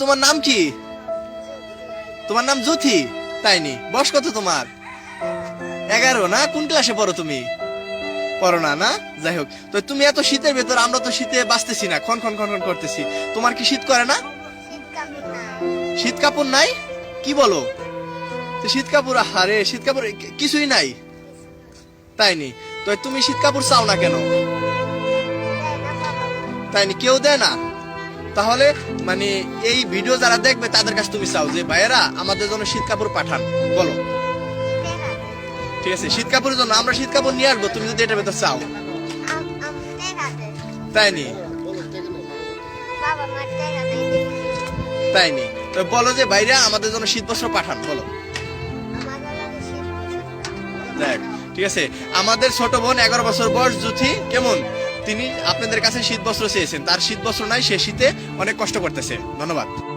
তোমার নাম কি? তোমার নাম জুথি তাই নি বয়স কত তোমার? এগারো না? কোন ক্লাসে পড়ো তুমি? পড়ো না না? যাই হোক, তো তুমি এত শীতের ভেতর, আমরা তো শীতে বাঁচতেছি না। খন খন খন খন করতেছি। তোমার কি শীত করে না? শীত কাপড় নাই? কি বলো? শীত কাপড় হারে শীত কাপড় কিছুই নাই? তাই নি তো তুমি শীত কাপড় চাও না কেন? তাই নি কেউ দেয় না? তাহলে মানে এই ভিডিও যারা দেখবে, তাদের কাছে তুমি চাও যে, ভাইয়েরা, আমাদের জন্য শীত কাপড় পাঠান, বলো। ঠিক আছে, শীত কাপড়ের জন্য আমরা শীত কাপড় নিয়ে আসব, তুমি যদি এটা ভেতর চাও। তাই নি? তাই নি? তো বলো যে, ভাইরা, আমাদের জন্য শীত বস্ত্র পাঠান, বলো। দেখ, ঠিক আছে, আমাদের ছোট বোন এগারো বছর বয়স জুথি কেমন? তিনি আপনাদের কাছে শীত বস্ত্র চেয়েছেন। তার শীত বস্ত্র নাই, সে শীতে অনেক কষ্ট করতেছে। ধন্যবাদ।